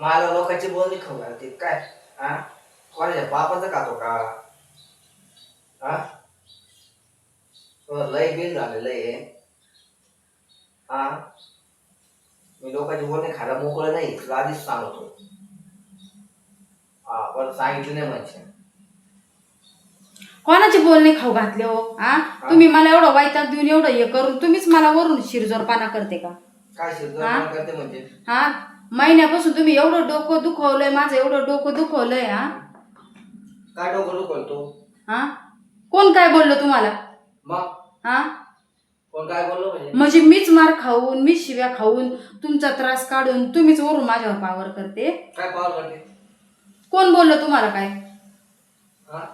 मला लोकांची बोलणी खाऊ घालते. काय? हा कोणाच्या बापाचं खातो का हा तो लय बिल झालेलं आहे. हा मी लोकांची बोलणी खायला मोकळं नाही तुला आधीच सांगतो. हा पण सांगितलं नाही म्हणजे कोणाचे बोलणे खाऊ घातले हो? हा? तुम्ही मला एवढं वाईटात देऊन एवढं हे करून तुम्हीच मला वरून शिरजोरपाना करते का? काय हा? शिरजोर करते म्हणजे? हा? महिन्यापासून तुम्ही एवढं डोकं दुखवलंय माझं एवढं डोकं दुखवलंय हा? काय डोकं करतो हा? कोण काय बोललं तुम्हाला? मग हा? कोण काय बोललो म्हणजे? म्हणजे मीच मार खाऊन मीच शिव्या खाऊन तुमचा त्रास काढून तुम्हीच वरून माझ्यावर पावर करते? काय पावर करते? कोण बोललं तुम्हाला काय? हा?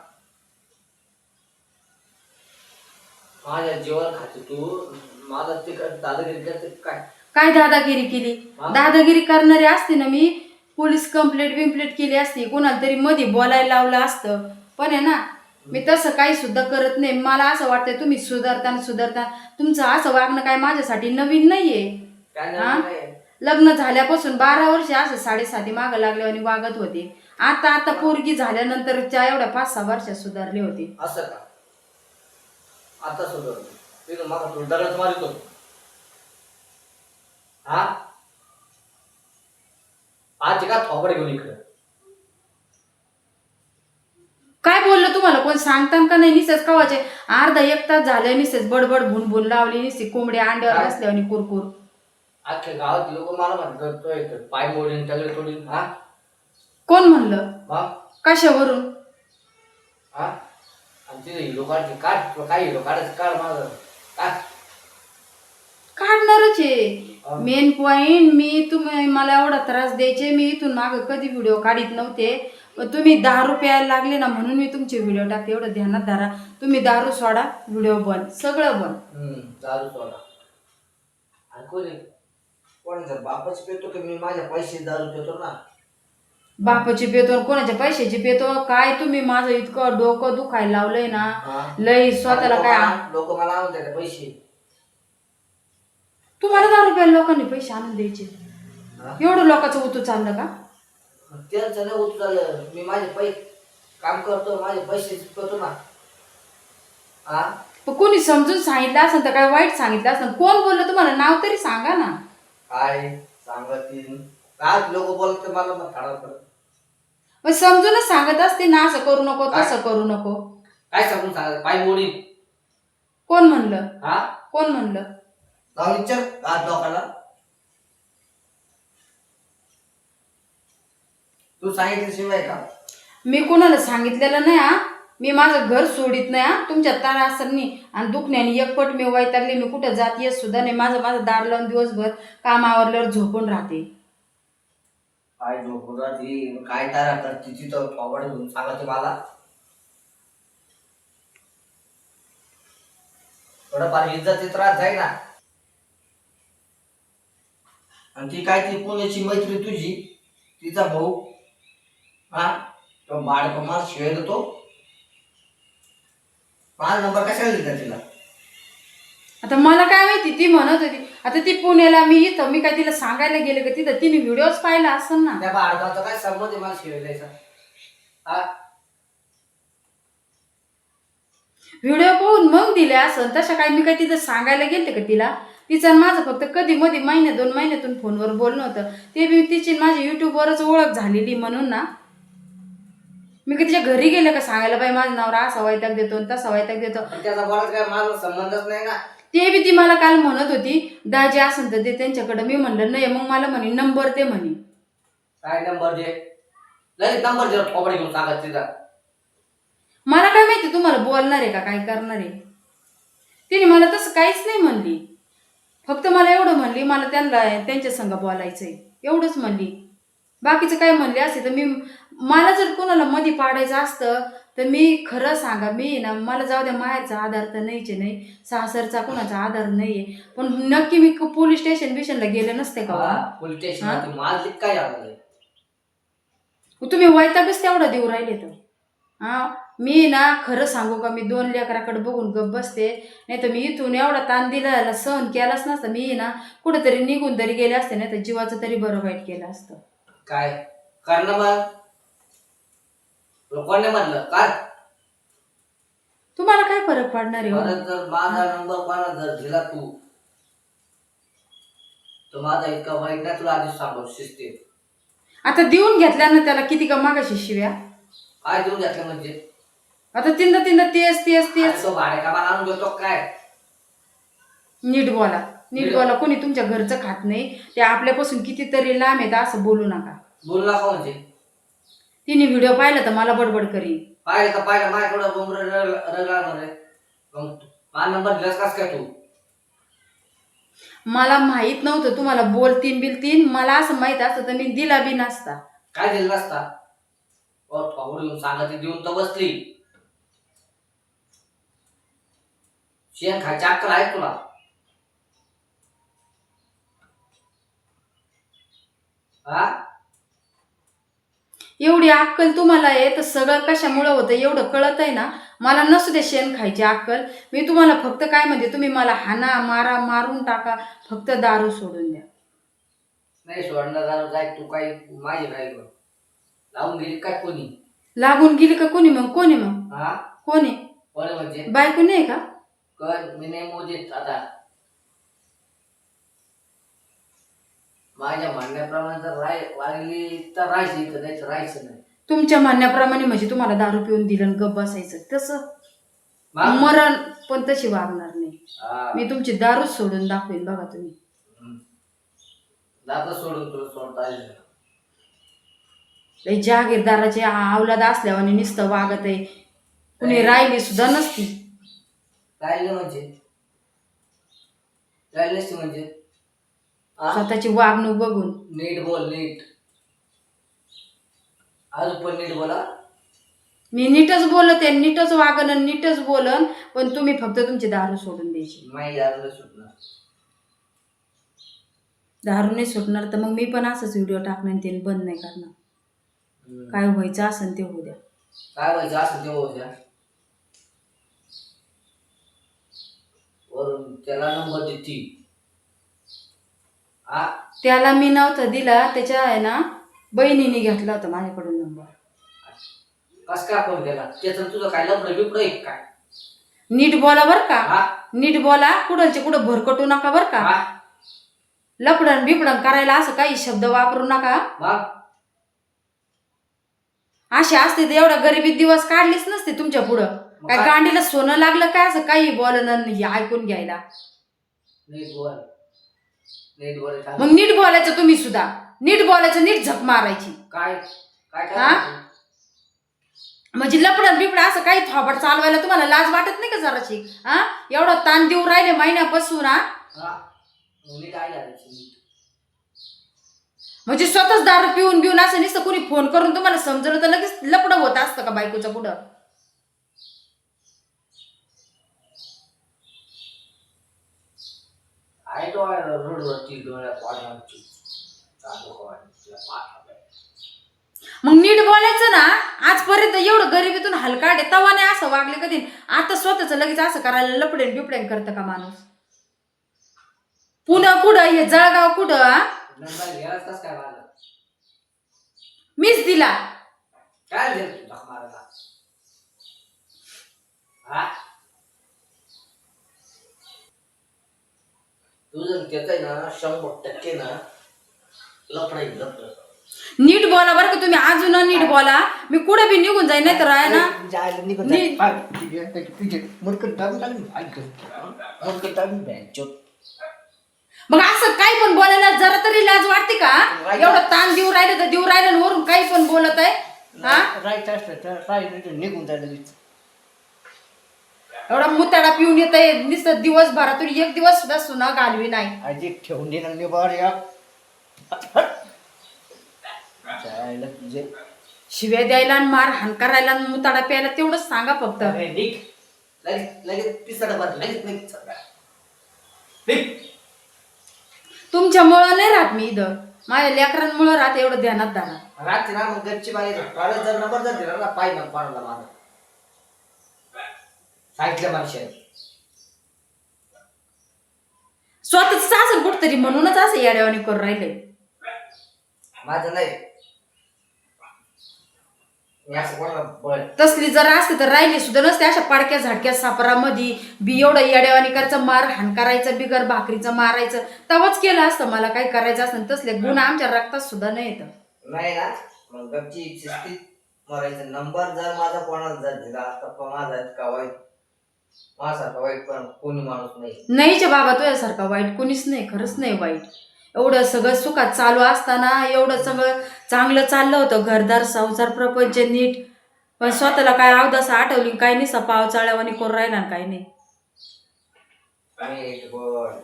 माझ्या जीवन खाते तू. मला तिकड दादागिरी करते काय? काय दादागिरी केली? दादागिरी करणारी असते ना मी. पोलीस कंप्लेंट बिम्प्लेट केली असती कोणाला तरी मध्ये बोलायला लावलं असतं. पण आहे ना मी तसं काही सुद्धा करत नाही. मला असं वाटतंय तुम्ही सुधारता सुधारता तुमचं असं वागणं काय माझ्यासाठी नवीन नाहीये. हा? लग्न झाल्यापासून बारा वर्ष असं साडेसाती मागं लागल्यावर वागत होते. आता आता पोरगी झाल्यानंतरच्या एवढ्या पाच सहा वर्षात सुधारले होते. असं का? आता सुधारलं. तिथं मला तू दगड मारित होतो. हा? आज का थोबड घेऊन इकडं. काय बोललं तुम्हाला? कोण सांगतान का नाही? निसेच कवाचे? अर्धा एक तास झालं निसेच बडबड भुन भुन लावली निसे कोंबडी अंड्यावर काय? आणि कुरकुर. अख्ख्या गावात लोक मला म्हणतात तो येतो पाय मोडीन तगडे तोडीन. हा? कोण म्हणलं? मग कशावरून? हा? आणि तिथे हिरो काढते. काढ तुला काय हिरो काढायचं काढ माझं. काढ काढणारच हा. आहे. मेन पॉइंट मी तुम्ही मला एवढा त्रास द्यायचे मी इथून माग कधी व्हिडिओ काढीत नव्हते. पण तुम्ही दारू प्यायला लागले ना म्हणून मी तुमचे व्हिडिओ टाकते. एवढं ध्यानात धरा. तुम्ही दारू सोडा व्हिडिओ बंद सगळं बंद हम्म दारू सोडा. आणि कोणी कोणाचा बापच पेतो की मी माझ्या पैसे दारू पेतो ना? बापाची पेतो कोणाच्या पैशाची पेतो? काय तुम्ही माझं इतकं डोकं दुखायला लावलंय ना. लय स्वतःला काय लोक मला पैसे. तुम्हाला दारू प्यायला लोकांनी पैसे आणून द्यायचे. हा? एवढं लोकांचं उतू चाललं का? त्यांचं नाही होत झालं मी माझे पैसे काम करतो माझे पैसे पेतो ना. हा? पण कोणी समजून सांगितलं असेल तर काय वाईट सांगितलं असेल कोण बोललं तुम्हाला नाव तरी सांगा ना. काय सांगतील? काय लोक बोलते मला मग करत मग समजूनच सांगत असते ना असं करू नको तसं करू नको. काय सांगून सांगा पाय मोडी कोण म्हणलं? हा? कोण म्हणलं? जाऊन विचार आज लोकांना तू सांगितल्याशिवाय का? मी कोणाला सांगितलेलं नाही हा? मी माझं घर सोडित नाही हा? तुमच्या त्रासांनी आणि दुखण्याने एकपट मी वैतागले मी कुठं जात येत सुद्धा नाही. माझं माझं दार लावून दिवसभर काम आवरल्यावर झोपून राहते. काय झोपून राहते? काय तारा करते? तिथं थोबड घेऊन सांगते मला. थोडंफार इज्जत त्रास जाईल ना. आणि ती काय ती पुण्याची मैत्री तुझी तिचा भाऊ. हा? तो बाळक मला शिवाय देतो माझा नंबर कशाला दिला तिला? आता मला काय माहिती ती म्हणत होती आता ती पुण्याला मी इथं मी काय तिला सांगायला गेले का तिथं? तिने व्हिडिओच पाहिला असेल ना. त्या बाळकाचा काय संबंध आहे मला शिवाय द्यायचा हा? व्हिडिओ पाहून मग दिले असं तशा काय मी काय तिथं सांगायला गेलते का तिला? तिचं आणि माझं फक्त कधी मध्ये महिन्या दोन महिन्यातून फोनवर बोलणं होतं. ते बी तिची माझी युट्यूबवरच ओळख झालेली म्हणून ना. मी का तिच्या घरी गेले का सांगायला बाई माझा नवरा असा वैताग देतो तसा वैताग देतो. त्याचा बोलायचा काय माझा संबंधच नाही ना. ते बी ती मला काल म्हणत होती दाजी असेल तर ते त्यांच्याकडे. मी म्हणलं नाही मग मला म्हणे नंबर ते म्हणे. काय नंबर दे? लगेच नंबर दे थोबड घेऊन सांगा तिचा मला काय माहिती तुम्हाला बोलणार आहे का काय करणार आहे? तिने मला तसं काहीच नाही म्हणली. फक्त मला एवढं म्हणली मला त्यांना त्यांच्या संग बोलायचंय. एवढंच म्हणली. बाकीचं काय म्हणले असते तर मी मला जर कोणाला मध्ये पाडायचं असतं तर मी खरं सांगा मी ना मला जाऊ द्या माहेरचा आधार तर नाहीच आहे, नाही सासरचा कोणाचा आधार नाहीये. पण नक्की मी पोलीस स्टेशन बिशनला गेले नसते का? पोलीस स्टेशन काय तुम्ही वैतागच तेवढा देऊ राहिले तर. हा? मी ना खरं सांगू का मी दोन लेकराकडे बघून गप बसते. नाही तर मी इथून एवढा ताण दिला सहन केलाच नसता. मी ना कुठेतरी निघून तरी गेले असते नाही तर जीवाचं तरी बरं वाईट केलं असतं. काय? करणं मग. तुला कोणी म्हणलं काय तुम्हाला काय फरक पडणार आहे हो? परत जर माझा नंबर कोणा जर दिला तू तर माझा इतका वाईट नाही तुला आधीच सांगू शिस्ते आता देऊन घेतल्यानं त्याला किती का मागाशी शिव्या? काय देऊन घेतलं म्हणजे? आता तीनदा तीनदा तेच तेच तेच. तो भाडे का आणून घेतो काय? नीट बोला. नीट नीट. बोला. कोणी तुमच्या घरचं खात नाही. ते आपल्यापासून कितीतरी लांब येतं असं बोलू नका. बोलू नका म्हणजे? तिने व्हिडिओ पाहिला तर मला बडबड करीन. पाहिलं का पाहिलं. माझ्याकडं मग माझा नंबर दिलास कास काय तू? मला माहीत नव्हतं तुम्हाला बोलतीन बिलतीन. मला असं माहीत असतं तर मी दिला बी नसता. काय दिलं नसता? ओ ठाऊर येऊन सांगा ती देऊन तर बसली. शेण खायची अक्कल आहे तुला? हा? एवढी अक्कल तुम्हाला आहे तर सगळं कशामुळं होतं एवढं कळत आहे ना? मला नसू दे शेण खायची अक्कल. मी तुम्हाला फक्त काय म्हणते तुम्ही मला हाना मारा मारून टाका. फक्त दारू सोडून द्या. नाही सोडणार दारू जाय तू काही माझी कर लावून गेली काय कोणी? लागून गेली का कोणी मग? कोणी मग? हा? कोणी? कोणी म्हणजे? बायको नाही का? कर मी नाही मोजीत आता माझ्या म्हणण्याप्रमाणे जर राय वागली तर राहायची तर नाही तर राहायचं नाही. तुमच्या म्हणण्याप्रमाणे म्हणजे तुम्हाला दारू पिऊन दिलं आणि गप बसायचं. तसं मग? मरण पण तशी वागणार नाही. हा. मी तुमची दारूच सोडून दाखवेन बघा तुम्ही. हम्म. जातं सोडून तुला सोडता येईल लय जहागीरदाराचे अवलाद असल्यावर नुसतं वागत आहे कुणी राहिली सुद्धा नसती. राहिले म्हणजे? राहिले नसते म्हणजे? हा? स्वतःची वागणूक बघून. नीट बोल नीट. अजून पण नीट बोला. मी नीटच बोलत आहे नीटच वागन आणि नीटच बोलन पण तुम्ही फक्त तुमची दारू सोडून द्यायची. माही दारूला सुटणार दारू नाही सुटणार तर मग मी पण असंच व्हिडिओ टाकणार आणि ते बंद नाही करणार. काय व्हायचं असेल ते होऊ द्या. काय व्हायचं असं तेव्हा होत्या वरून त्याला नंबर देती. त्याला मी नव्हता दिला त्याच्या आहे ना बहिणीने घेतला होता माझ्याकडून नंबर. कस काय फोन केला त्याचं तुझं काय लपडं बिपडं आहे काय? नीट बोला बर का. हा नीट बोला कुठलचे कुठं भरकटू नका बर का. हा लपडण बिपडण करायला असं काही शब्द वापरू नका. मग? असे असते तर एवढ्या गरिबीत दिवस काढलीच नसते तुमच्या पुढं. काय? गांडीला सोनं लागलं काय? असं काही बोलणं हे ऐकून घ्यायला. नीट बोल. नीट बोल काय मग नीट बोलायचं तुम्ही सुद्धा. नीट बोलायचं नीट झक मारायची. काय? हा? म्हणजे लपडं बिपडं असं काही थोबड चालवायला तुम्हाला लाज वाटत नाही का जराशी? हा? एवढा ताण देऊ राहिले महिन्यापासून हा? हा. करायची नीट म्हणजे स्वतःच दारू पिऊन बिऊन असं नुसतं कोणी फोन करून तुम्हाला समजलं तर लगेच लपडं होत असतं का बायकोचं पुढं आहे तो आहे रोडवरती पाठ आहे. मग नीट बोलायचं ना आजपर्यंत एवढं गरिबीतून हलकाडे तवा नाही असं वागले कधी. आता स्वतःच लगेच असं करायला लपडेन बिपडेन करतं का माणूस? पुन्हा कुठं हे जळगाव कुठं मीच दिला. काय झालं तू धक मारायला हा तुझं त्याच आहे ना शंभर टक्के ना लफडाई लफड. नीट बोला बरं का तुम्ही. अजून नीट बोला. मी कुठे बी निघून जाईन नाही तर आहे ना. जायला निघून नी- मुडकं दाबून टाकून ऐक मुडकं दाबून बँचो. मग असं काही पण बोलायला जरा तरी लाज वाटते का. एवढं ताण देऊ राहिलं तर देऊ राहिलं आणि वरून काही पण बोलत आहे. हा? असलं तर राईट निघून जायला. एवढा मुताडा पिऊन येत आहे नुसतं दिवसभरातून एक दिवस सुद्धा सुना घालवी नाही. आजी ठेवून देणार निभार या जायला तुझे. शिव्या द्यायला आणि मार हाण करायला आणि मुताडा प्यायला तेवढंच सांगा फक्त. अरे निघ. लगेच लगेच पिसाडा बरं लगेच लगेच निघ. तुमच्यामुळं नाही राहत मी इथं. माझ्या लेकरांमुळं राहत एवढं ध्यानात धरा रात्री ना मग गच्ची बाई जर नंबर जर दिला ना पाय मग पाण्याला मार सांगितलं माणसाने स्वतःच असेल कुठतरी म्हणूनच असं येड्यावानी करून राहिले. माझं नाही. मी असं कोणाला बळ तसली जर असते तर राहिली सुद्धा नसते. अशा पाडक्या झाडक्या सापरामध्ये बी एवढं येड्यावानी करायचं मार हाण करायचं बिगर भाकरीचं मारायचं. तवच केलं असतं. मला काही करायचं असतं तसले गुण आमच्या रक्तात सुद्धा नाही येतं. नाही ना. मग गपची शिस्तीत मरायचं. नंबर जर माझा कोणाला जर दिला तर तो माझा इतका वाईट माझ्यासारखा वाईट पण कोणी माणूस नाही. नाहीचे बाबा तुझ्यासारखा वाईट कोणीच नाही खरंच नाही वाईट. एवढं सगळं सुखात चालू असताना एवढं सगळं चांगलं चाललं होतं घरदार संसार प्रपंच नीट. पण स्वतःला काय अवदास आठवली काय नाही सपाव चाळ्यावानी करून राहिला काय नाही. आणि एक गोड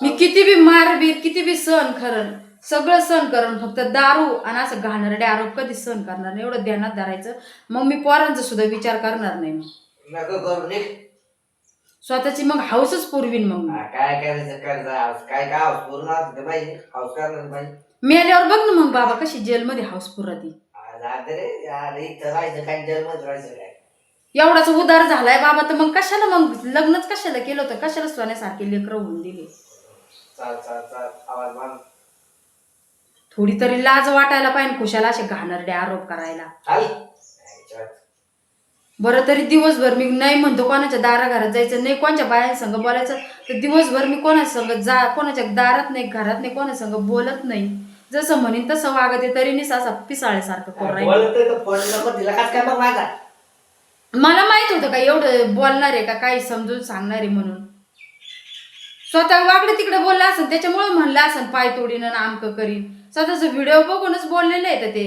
मी किती बी मारबीर किती बी सहन खरं सगळं सहन करण फक्त दारू आणि असं घाणरडे आरोप कधी सहन करणार नाही एवढं ध्यानात धरायचं. मग मी पोरांचा सुद्धा विचार करणार नाही मग. नको करू नीट स्वतःची मग हाऊसच पुरवीन मग मी. हा, काय करायचं हाऊस काय काय हाऊस पूर्ण असते हाऊस करणार मेल्यावर बघ ना मग बाबा कशी जेलमध्ये हाऊस पुरती आ, जाते रे यार इथं राहायचं काय जन्मच राहायचं काय? एवढाच उदार झालाय बाबा तर मग कशाला मग? लग्नच कशाला केलं होतं? कशाला सोन्यासारखे लेकरं होऊन दिले? चाल चाल चाल आवाज मान थोडी तरी लाज वाटायला पाहिजे खुशाला असे घाणरडे आरोप करायला. चाल. बरं तरी दिवसभर मी नाही म्हणतो कोणाच्या दाराघरात जायचं नाही कोणाच्या बायांसंग बोलायचं. तर दिवसभर मी कोणासंग जा कोणाच्या दारात नाही घरात नाही कोणासंग बोलत नाही. जसं म्हणेन तसं वागते तरी नाही असा पिसाळ्यासारखं करून राहील बोलतोय तर फोन नंबर दिला का काय मग माझा मला माहीत होतं का एवढं बोलणार आहे का काही समजून सांगणार आहे म्हणून. स्वतः वाकडे तिकडे बोलला असेल त्याच्यामुळे म्हणलं असेल पाय तोडीनं आमक करीन. स्वतःच व्हिडिओ बघूनच बोललेलं आहे तर ते.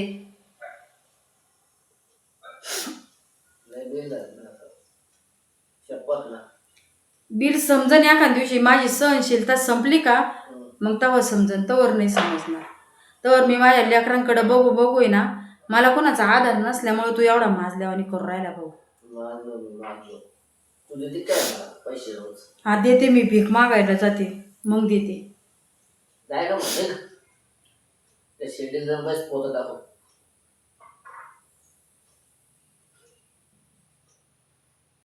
बिल समजन एखाद दिवशी माझी सहनशीलता संपली का? मग तेव्हा समजन तवर नाही समजणार. तवर मी माझ्या लेकरांकडे बघू बघू आहे ना मला कोणाचा आधार नसल्यामुळे तू एवढा माजल्यावानी करून राहिला भाऊ. हा देते मी भीक मागायला जाते मग देते.